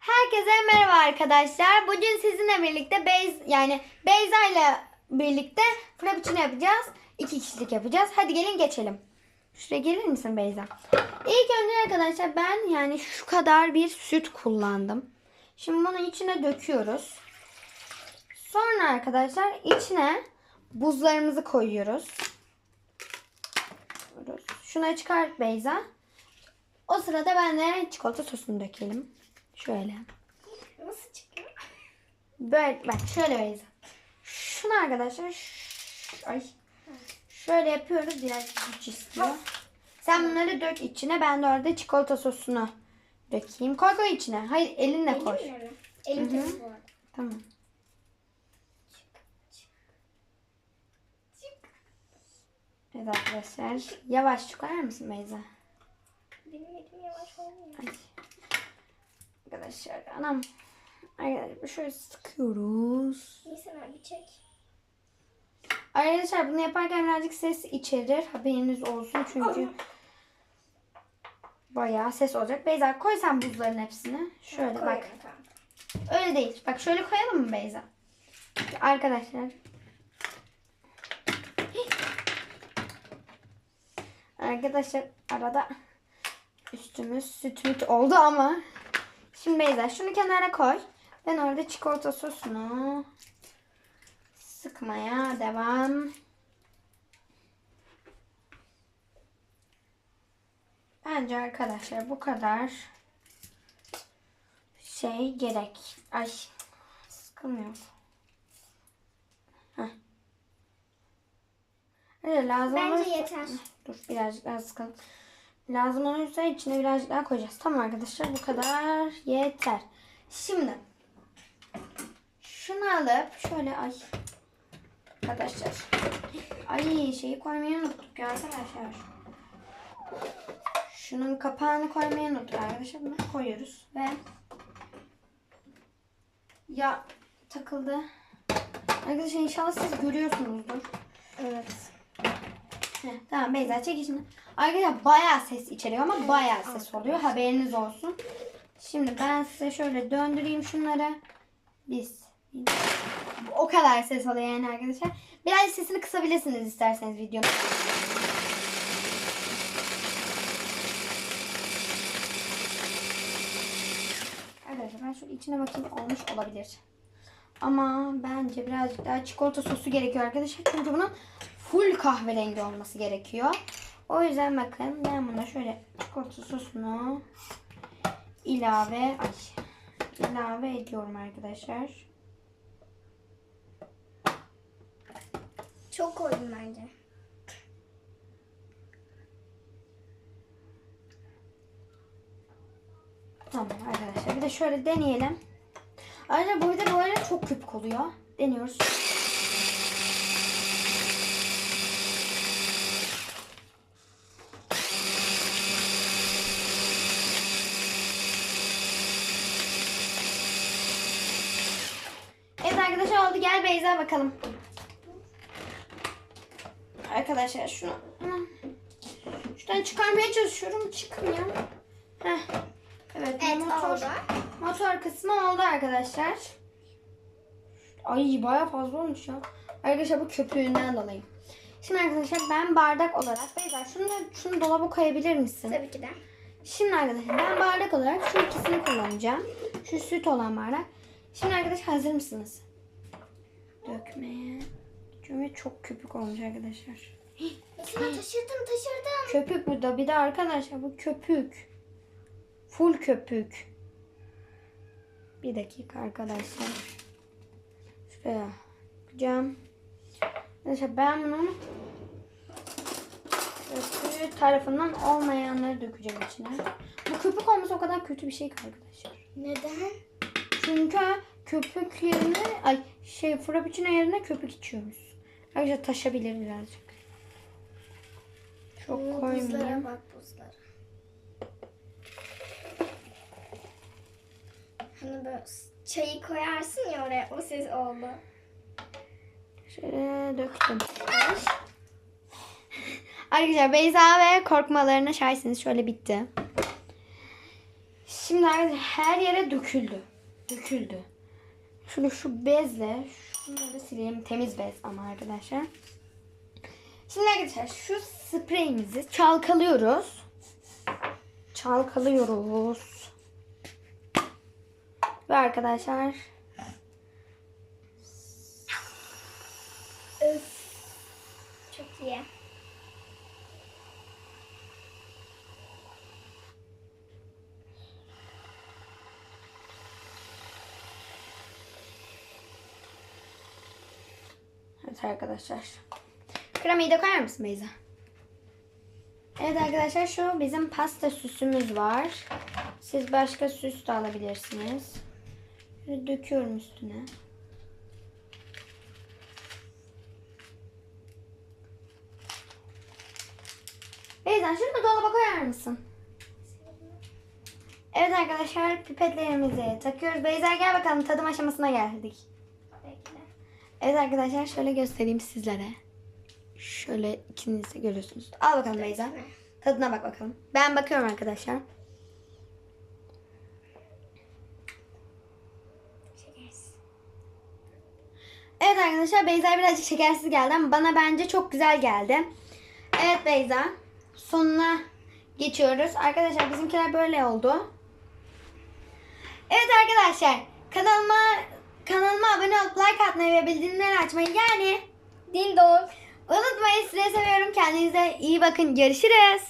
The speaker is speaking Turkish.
Herkese merhaba arkadaşlar. Bugün sizinle birlikte Beyz yani Beyza ile birlikte frappuccino yapacağız. İki kişilik yapacağız. Hadi gelin geçelim. Şuraya gelir misin Beyza? İlk önce arkadaşlar ben yani şu kadar bir süt kullandım. Şimdi bunu içine döküyoruz. Sonra arkadaşlar içine buzlarımızı koyuyoruz. Şuna çıkart Beyza. O sırada ben de çikolata sosunu dökelim. Şöyle. Nasıl çıkıyor? Böyle bak şöyle Beyza. Şunu arkadaşlar ş- ay şöyle yapıyoruz biraz güç istiyor. Sen bunları dök içine ben de orada çikolata sosunu dökeyim. Koy koy içine. Hayır elinle koy. Elim arada. Tamam. Evet arkadaşlar. Yavaş koyar mısın Beyza? Benim elim yavaş olmuyor. Ay. Arkadaşlar anam. Arkadaşlar şöyle sıkıyoruz. Neyse abi çek. Arkadaşlar bunu yaparken birazcık ses içerir. Haberiniz olsun çünkü bayağı ses olacak. Beyza koy sen buzların hepsini. Şöyle bak. Koyuyorum, tamam. Öyle değil. Bak şöyle koyalım mı Beyza? Arkadaşlar. Arkadaşlar arada üstümüz süt müt oldu ama şimdi Beyza şunu kenara koy. Ben orada çikolata sosunu sıkmaya devam. Bence arkadaşlar bu kadar şey gerek. Ay sıkılmıyor. Heh. Öyle lazım Bence olursa- yeter. Dur birazcık daha sıkalım. Lazım olursa içine birazcık daha koyacağız. Tamam arkadaşlar bu kadar yeter. Şimdi şunu alıp şöyle ay arkadaşlar. Ay şeyi koymayı unuttuk ya arkadaşlar. Şunun kapağını koymayı unuttuk arkadaşlar. Bunu koyuyoruz ve ya takıldı. Arkadaşlar inşallah siz görüyorsunuzdur. Evet. Tamam Beyza çek işini. Arkadaşlar bayağı ses içeriyor ama bayağı ses oluyor. Haberiniz olsun. Şimdi ben size şöyle döndüreyim şunları. Biz. O kadar ses oluyor yani arkadaşlar. Biraz sesini kısabilirsiniz isterseniz videonun. Arkadaşlar ben şöyle içine bakayım olmuş olabilir. Ama bence birazcık daha çikolata sosu gerekiyor arkadaşlar. Çünkü bunun full kahverengi olması gerekiyor. O yüzden bakın ben buna şöyle çikolata sosunu ilave ay, ilave ediyorum arkadaşlar. Çok koydum bence. Tamam arkadaşlar bir de şöyle deneyelim. Ayrıca bu bir de böyle çok köpük oluyor. Deniyoruz. Evet arkadaşlar oldu. Gel Beyza bakalım. Arkadaşlar şunu şuradan çıkarmaya çalışıyorum. Çıkmıyor. Heh. Evet, Evet motor, oldu. motor kısmı oldu arkadaşlar. Ay bayağı fazla olmuş ya. Arkadaşlar bu köpüğünden dolayı. Şimdi arkadaşlar ben bardak olarak Beyza şunu, şunu dolaba koyabilir misin? Tabii ki de. Şimdi arkadaşlar ben bardak olarak şu ikisini kullanacağım. Şu süt olan bardak. Şimdi arkadaşlar hazır mısınız? Dökmeye. Çünkü çok köpük olmuş arkadaşlar. Taşırdım taşırdım. Köpük bu da bir de arkadaşlar bu köpük. Full köpük. Bir dakika arkadaşlar. Şuraya yapacağım. Arkadaşlar ben bunu köpüğü tarafından olmayanları dökeceğim içine. Bu köpük olması o kadar kötü bir şey ki arkadaşlar. Neden? Çünkü köpük yerine ay şey frappuccino yerine köpük içiyoruz. Arkadaşlar taşabilir birazcık. Çok Oo, koymayayım. Buzlara bak buzlara. Hani böyle çayı koyarsın ya oraya o ses oldu. Şöyle döktüm. Arkadaşlar Beyza ve korkmalarına şahitsiniz. Şöyle bitti. Şimdi her yere döküldü. Döküldü. Şunu şu bezle şunları sileyim. Temiz bez ama arkadaşlar. Şimdi arkadaşlar şu spreyimizi çalkalıyoruz. Çalkalıyoruz. Ve arkadaşlar Öf. Çok iyi. Evet arkadaşlar. Kremayı da koyar mısın Beyza? Evet arkadaşlar şu bizim pasta süsümüz var. Siz başka süs de alabilirsiniz. Şöyle döküyorum üstüne. Beyza şunu dolaba koyar mısın? Evet arkadaşlar pipetlerimizi takıyoruz. Beyza gel bakalım tadım aşamasına geldik. Bekle. Evet arkadaşlar şöyle göstereyim sizlere. Şöyle ikiniz de görüyorsunuz. Al bakalım Beyza. Tadına bak bakalım. Ben bakıyorum arkadaşlar. Evet arkadaşlar Beyza birazcık şekersiz geldi ama bana bence çok güzel geldi. Evet Beyza. Sonuna geçiyoruz. Arkadaşlar bizimkiler böyle oldu. Evet arkadaşlar kanalıma kanalıma abone olup like atmayı ve bildirimleri açmayı yani Din dong. unutmayın. Sizi seviyorum. Kendinize iyi bakın. Görüşürüz.